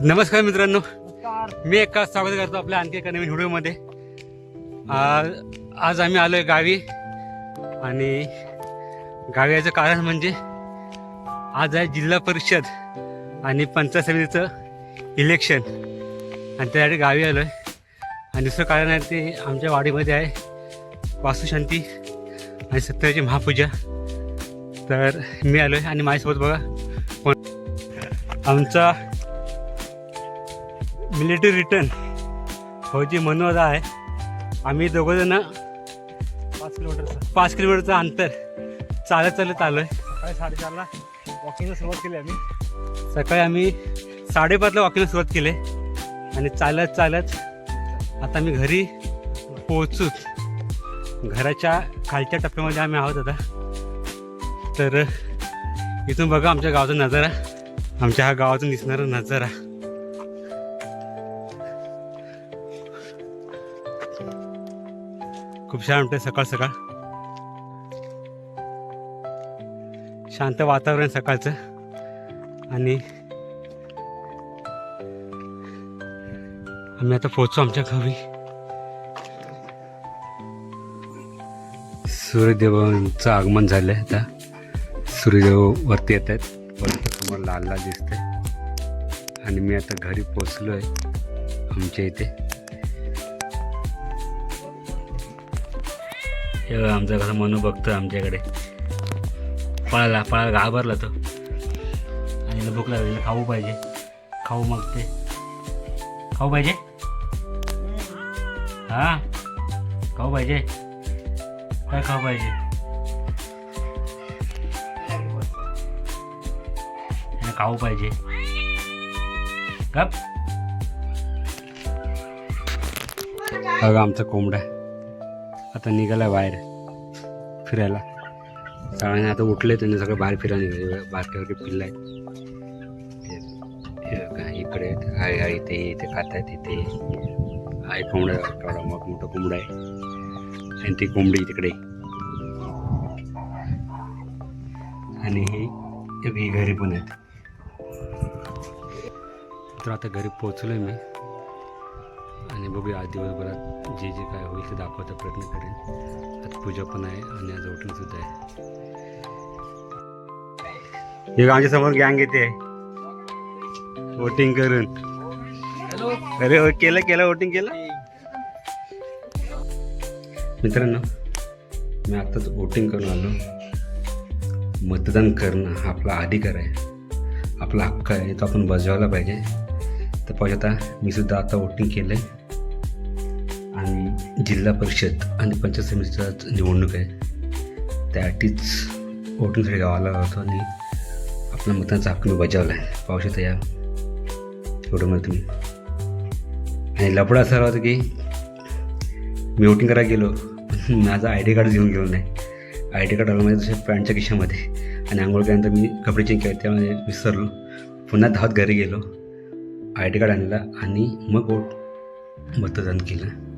नमस्कार मित्रांनो. मी एका स्वागत करतो आपल्या आणखी एका नवीन व्हिडिओमध्ये. आज आज आम्ही आलो आहे गावी आणि गावी याचं कारण म्हणजे आज आहे जिल्हा परिषद आणि पंचायत समितीचं इलेक्शन आणि त्यासाठी गावी आलो आहे आणि दुसरं कारण आहे ते आमच्या वाडीमध्ये आहे वास्तुशांती आणि सत्याची महापूजा. तर मी आलो आहे आणि माझ्यासोबत बघा कोण आमचा मिलिटरी रिटर्न फौजी मनोज आहे. आम्ही दोघं जण पाच किलोमीटरचं पाच किलोमीटरचं अंतर. चालत चालत आलो आहे सकाळी साडेचारला वॉकिंगला सुरुवात केली आम्ही. सकाळी आम्ही साडेपाचला वॉकिंगला सुरुवात केली. आणि चालत चालत आता मी घरी पोहोचूच घराच्या खालच्या टप्प्यामध्ये आम्ही आहोत आता. तर इथून बघा आमच्या गावाचा नजारा. आमच्या ह्या गावातून दिसणारा नजारा. खूप छान वाटतंय सकाळ सकाळ. शांत वातावरण सकाळचं. आणि आम्ही आता पोहोचू आमच्या गावी सूर्यदेवांचं आगमन झालंय आता. सूर्यदेव वरती येत आहेत. वरती समोर लाल लाल दिसतंय. आणि मी आता घरी पोचलो आहे आमच्या इथे. हे आमचं आमचा कसा मनू बघतोय आमच्याकडे. पळाला पळाला घाबरला तो. आणि भूक लागली खाऊ पाहिजे. खाऊ मग ते. खाऊ पाहिजे? हा? खाऊ पाहिजे? काय खाऊ पाहिजे? खाऊ पाहिजे. गप. बघा आमचा कोंबडा आता निघाला बाहेर फिरायला. सगळ्यांनी आता उठले त्यांनी सगळं बाहेर फिरायला निघाले. बारके बारके पिल्लं इकडे आहेत. आहे आहे इथे खात आहेत इथे. आहे कोंबडा केवढा मोठ मोठं कोंबडा आहे. आणि ती कोंबडी तिकडे. आणि हे हे घरी पण आहेत. तर आता घरी पोचलोय मी. आणि बघूया आज दिवसभरात जे जे काय होईल ते दाखवायचा प्रयत्न करेन. आज पूजा पण आहे आणि आज वोटिंग सुद्धा आहे. हे आमच्यासमोर गँग येते. वोटिंग करून. हॅलो अरे हो, केलं केलं वोटिंग केलं? मित्रांनो मी आत्ताच वोटिंग करून आलो. मतदान करणं हा आपला अधिकार आहे. आपला हक्क आहे. तो आपण बजावला पाहिजे. तर पाहिजे आता मी सुद्धा आता वोटिंग केलं आहे आणि जिल्हा परिषद आणि पंचायत समितीचा निवडणूक आहे. त्यासाठीच वोटिंगसाठी गावाला होतो आणि आपला मतांचा हक्क मी बजावला आहे. पाहू शकता या फोटोमध्ये तुम्ही. आणि लफडा असा होता की मी वोटिंग करायला गेलो पण माझा आय डी कार्ड घेऊन गेलो नाही. आय डी कार्ड आलं माझ्या दुसऱ्या पॅन्टच्या खिशामध्ये आणि आंघोळ केल्यानंतर मी कपडे चेंज केले त्यामुळे विसरलो. पुन्हा धावत घरी गेलो. आय डी कार्ड आणला आणि मग वोट मतदान केलं.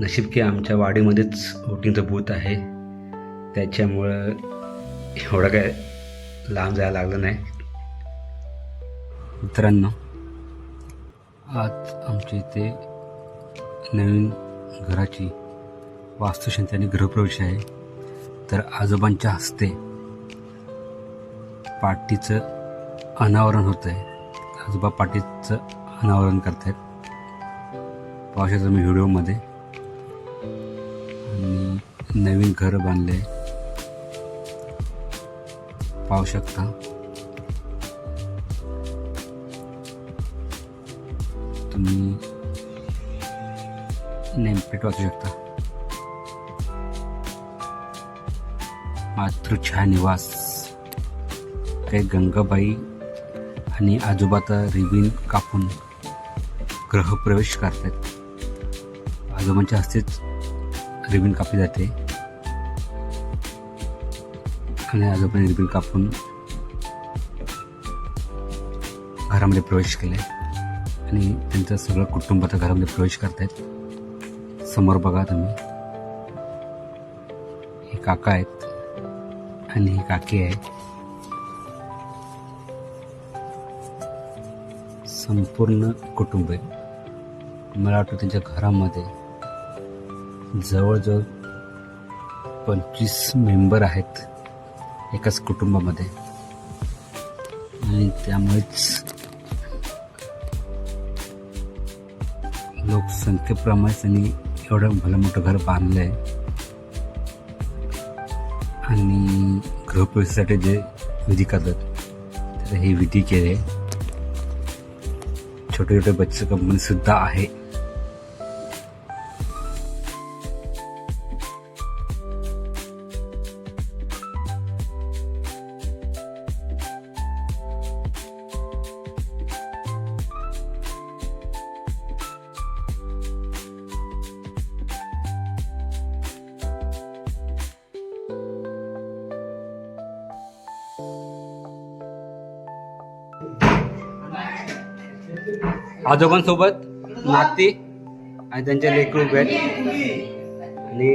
नशीब की आमच्या वाडीमध्येच वोटिंगचं बूथ आहे. त्याच्यामुळं एवढं काय लांब जायला लागलं नाही. मित्रांनो आज आमच्या इथे नवीन घराची वास्तुशांती आणि गृहप्रवेश आहे. तर आजोबांच्या हस्ते पाटीचं अनावरण होत आहे आजोबा पाटीचं अनावरण करतायत. आहेत शकता मी व्हिडिओमध्ये आणि नवीन घर बांधले. पाहू शकता. तुम्ही नेमप्लेट वाचू शकता. मातृछा निवास. काही गंगाबाई आणि आजोबाचा रिबीन कापून गृहप्रवेश करतात. आजोबांच्या हस्तेच रिबीन कापली जाते. आणि आजोबाने रिबीन कापून घरामध्ये प्रवेश केले आणि त्यांचं सगळं कुटुंब आता घरामध्ये प्रवेश करतायत. समोर बघा तुम्ही. हे काका आहेत. आणि ही काकी आहे संपूर्ण कुटुंब आहे. मला वाटतं त्यांच्या घरामध्ये जवळजवळ पंचवीस मेंबर आहेत एकाच कुटुंबामध्ये. आणि त्यामुळेच लोकसंख्येप्रमाणे त्यांनी एवढं भलं मोठं घर बांधलं आहे आणि गृहप्रवेशासाठी जे विधी करतात तर हे विधी केले. छोटे छोटे बच्चे कंपनीसुद्धा आहे. आजोबांसोबत नाती आणि त्यांचे लेकरू उभे आहेत आणि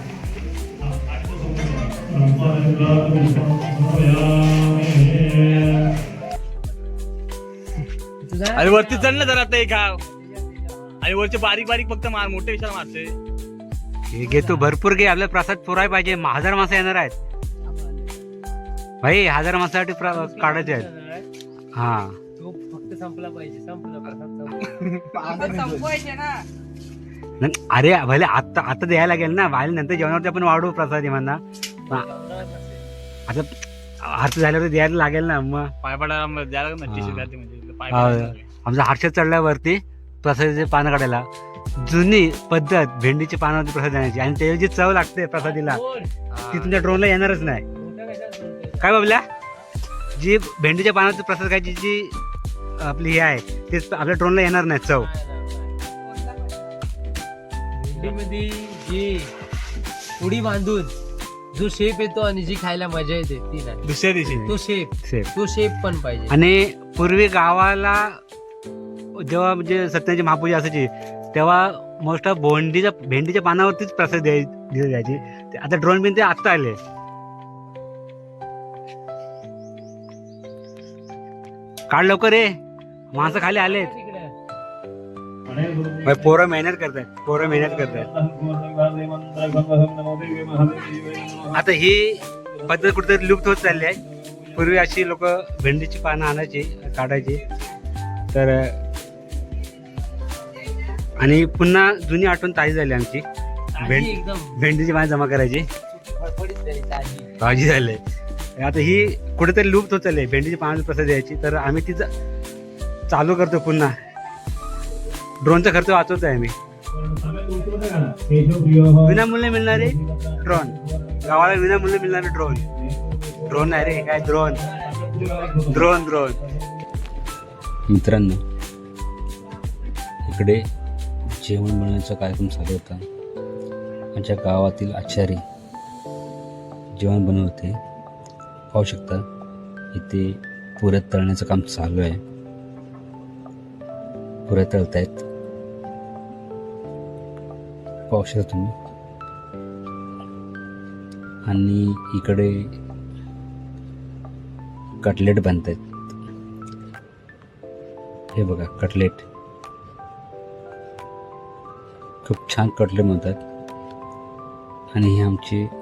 अरे वरती चढ ना जरा ते गाव आणि वरचे बारीक बारीक फक्त मार मोठे विशाल मारते. हे घे तू भरपूर घे. आपल्याला प्रसाद पुराय पाहिजे. हजार माणसं येणार आहेत. भाई हजार माणसासाठी प्र- काढायचे आहेत. हा. तो फक्त संपला पाहिजे संपला प्रसाद संपवायचे ना. न- अरे भले आता आता द्यायला लागेल ना. बाहेर नंतर जेवणावरती आपण वाढवू प्रसाद म्हणा आता अर्थ झाल्यावर द्यायला लागेल ना मग. पाय पडायला द्यायला लागेल ना घालते म्हणजे. आमचा हर्षद चढल्यावरती प्रसादाचे पानं काढायला जुनी पद्धत भेंडीची पानावरती प्रसाद देण्याची आणि त्याची जी चव लागते प्रसादीला ती तुमच्या ड्रोनला येणारच नाही. काय बाबल्या? जी भेंडीच्या पानावरती प्रसाद खायची जी आपली हे आहे ते आपल्या ड्रोनला येणार नाही चव. भेंडीमध्ये जी उडी बांधून जो शेप येतो आणि जी खायला मजा येते ती नाही. दुसऱ्या दिवशी. तो शेप सेफ तो शेप पण पाहिजे. आणि पूर्वी गावाला जेव्हा म्हणजे सत्याची महापूजा असायची तेव्हा मोस्ट ऑफ भेंडीच्या भेंडीच्या पानावरतीच प्रसाद द्याय दिले जायची. ते आता ड्रोन बिन ते आत्ता आले. काढ लवकर रे माणसं खाली आलेत. भाई, पोरं मेहनत करतायत पोरं मेहनत करतायत आता ही पद्धत कुठेतरी लुप्त होत चालली आहे. पूर्वी अशी लोक भेंडीची पानं आणायची काढायची. तर आणि पुन्हा जुनी आठवण ताजी झाली आमची. भेंड भेंडीची पानं जमा करायची. ताजी. झाली. आता ही कुठेतरी लुप्त होत चालली आहे. भेंडीची पानं प्रसाद द्यायची तर आम्ही तिचं चालू करतो पुन्हा. ड्रोनचा खर्च वाचवतो आहे मी विनामूल्य मिळणारे ड्रोन. गावाला विनामूल्य मिळणारे ड्रोन. ड्रोन नाही रे काय ड्रोन? Drone drone. मित्रांनो इकडे जेवण बनवण्याचा कार्यक्रम चालू होता. आमच्या गावातील आचारी जेवण बनवते. पाहू शकता इथे पुऱ्या तळण्याचं काम चालू आहे. पुऱ्या तळतायत. पाहू शकता तुम्ही. आणि इकडे कटलेट बनतायत. हे बघा कटलेट. खूप छान कटलेट बनतात. आणि हे आमचे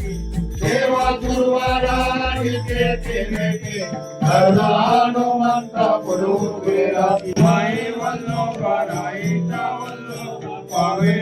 देवा गुरुवारा हनुमंत गुरु माई वल्लो करायचा वल्लो पावे